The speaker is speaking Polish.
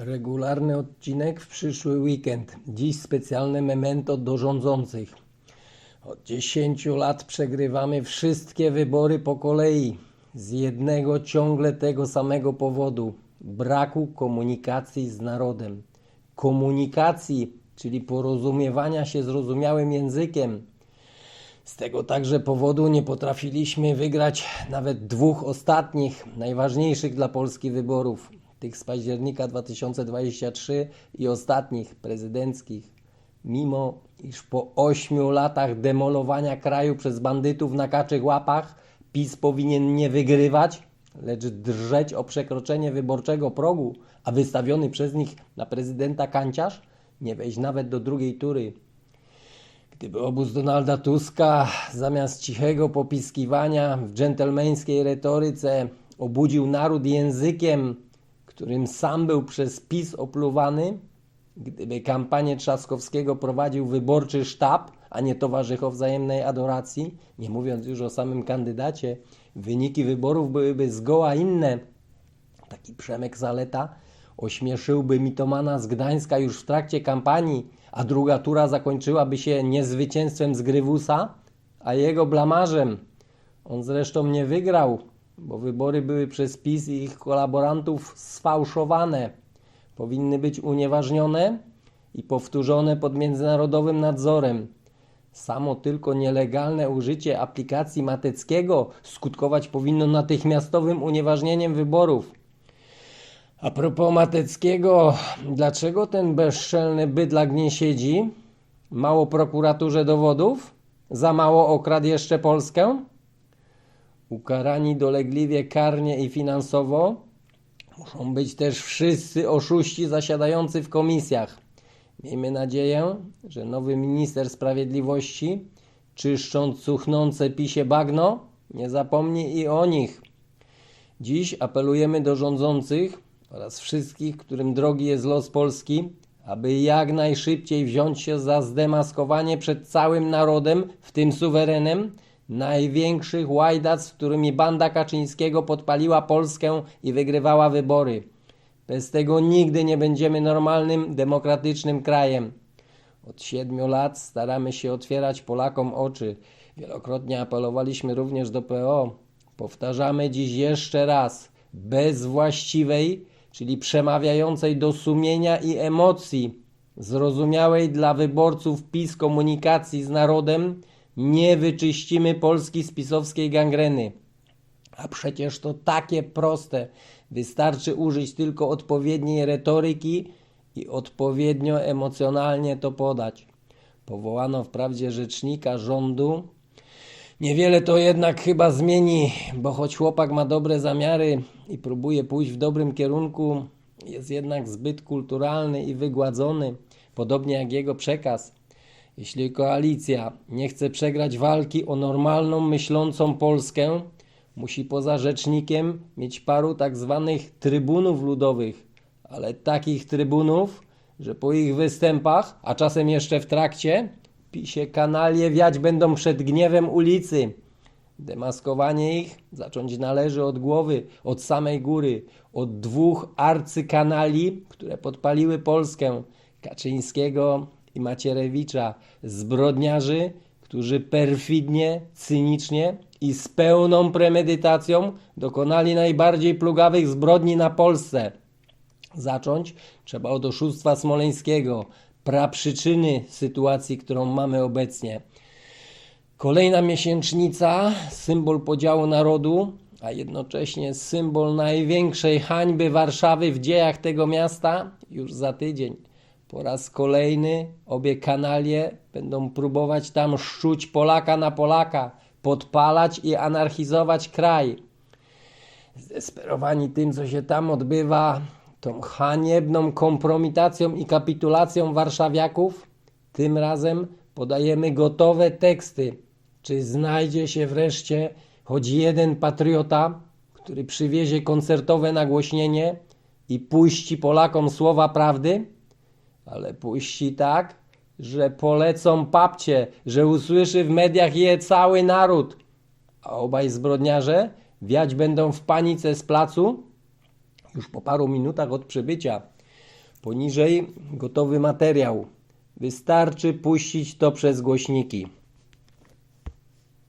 Regularny odcinek w przyszły weekend. Dziś specjalne memento do rządzących. Od 10 lat przegrywamy wszystkie wybory po kolei. Z jednego ciągle tego samego powodu braku komunikacji z narodem. Komunikacji, czyli porozumiewania się zrozumiałym językiem. Z tego także powodu nie potrafiliśmy wygrać nawet dwóch ostatnich, najważniejszych dla Polski wyborów. Tych z października 2023 i ostatnich prezydenckich. Mimo iż po ośmiu latach demolowania kraju przez bandytów na kaczych łapach PiS powinien nie wygrywać, lecz drżeć o przekroczenie wyborczego progu, a wystawiony przez nich na prezydenta kanciarz nie wejść nawet do drugiej tury. Gdyby obóz Donalda Tuska zamiast cichego popiskiwania w dżentelmeńskiej retoryce obudził naród językiem, którym sam był przez PiS opluwany, gdyby kampanię Trzaskowskiego prowadził wyborczy sztab, a nie towarzycho wzajemnej adoracji, nie mówiąc już o samym kandydacie, wyniki wyborów byłyby zgoła inne. Taki Przemek Zaleta ośmieszyłby mitomana z Gdańska już w trakcie kampanii, a druga tura zakończyłaby się nie zwycięstwem z Grywusa, a jego blamarzem. On zresztą nie wygrał, bo wybory były przez PiS i ich kolaborantów sfałszowane. Powinny być unieważnione i powtórzone pod międzynarodowym nadzorem. Samo tylko nielegalne użycie aplikacji Mateckiego skutkować powinno natychmiastowym unieważnieniem wyborów. A propos Mateckiego, dlaczego ten bezczelny bydlak nie siedzi? Mało prokuraturze dowodów? Za mało okradł jeszcze Polskę? Ukarani dolegliwie karnie i finansowo muszą być też wszyscy oszuści zasiadający w komisjach. Miejmy nadzieję, że nowy minister sprawiedliwości, czyszcząc cuchnące pisie bagno, nie zapomni i o nich. Dziś apelujemy do rządzących oraz wszystkich, którym drogi jest los Polski, aby jak najszybciej wziąć się za zdemaskowanie przed całym narodem, w tym suwerenem, największych łajdactw, którymi banda Kaczyńskiego podpaliła Polskę i wygrywała wybory. Bez tego nigdy nie będziemy normalnym, demokratycznym krajem. Od siedmiu lat staramy się otwierać Polakom oczy. Wielokrotnie apelowaliśmy również do PO. Powtarzamy dziś jeszcze raz. Bez właściwej, czyli przemawiającej do sumienia i emocji, zrozumiałej dla wyborców PiS komunikacji z narodem, nie wyczyścimy Polski z pisowskiej gangreny. A przecież to takie proste. Wystarczy użyć tylko odpowiedniej retoryki i odpowiednio emocjonalnie to podać. Powołano wprawdzie rzecznika rządu. Niewiele to jednak chyba zmieni, bo choć chłopak ma dobre zamiary i próbuje pójść w dobrym kierunku, jest jednak zbyt kulturalny i wygładzony, podobnie jak jego przekaz. Jeśli koalicja nie chce przegrać walki o normalną, myślącą Polskę, musi poza rzecznikiem mieć paru tak zwanych trybunów ludowych, ale takich trybunów, że po ich występach, a czasem jeszcze w trakcie, pisie kanalie wiać będą przed gniewem ulicy. Demaskowanie ich zacząć należy od głowy, od samej góry, od dwóch arcykanali, które podpaliły Polskę, Kaczyńskiego i Macierewicza, zbrodniarzy, którzy perfidnie, cynicznie i z pełną premedytacją dokonali najbardziej plugawych zbrodni na Polsce. Zacząć trzeba od oszustwa smoleńskiego, praprzyczyny sytuacji, którą mamy obecnie. Kolejna miesięcznica, symbol podziału narodu, a jednocześnie symbol największej hańby Warszawy w dziejach tego miasta, już za tydzień. Po raz kolejny obie kanalie będą próbować tam szczuć Polaka na Polaka, podpalać i anarchizować kraj. Zdesperowani tym, co się tam odbywa, tą haniebną kompromitacją i kapitulacją warszawiaków, tym razem podajemy gotowe teksty. Czy znajdzie się wreszcie choć jeden patriota, który przywiezie koncertowe nagłośnienie i puści Polakom słowa prawdy? Ale puści tak, że polecą papcie, że usłyszy w mediach je cały naród. A obaj zbrodniarze wiać będą w panice z placu już po paru minutach od przybycia. Poniżej gotowy materiał. Wystarczy puścić to przez głośniki.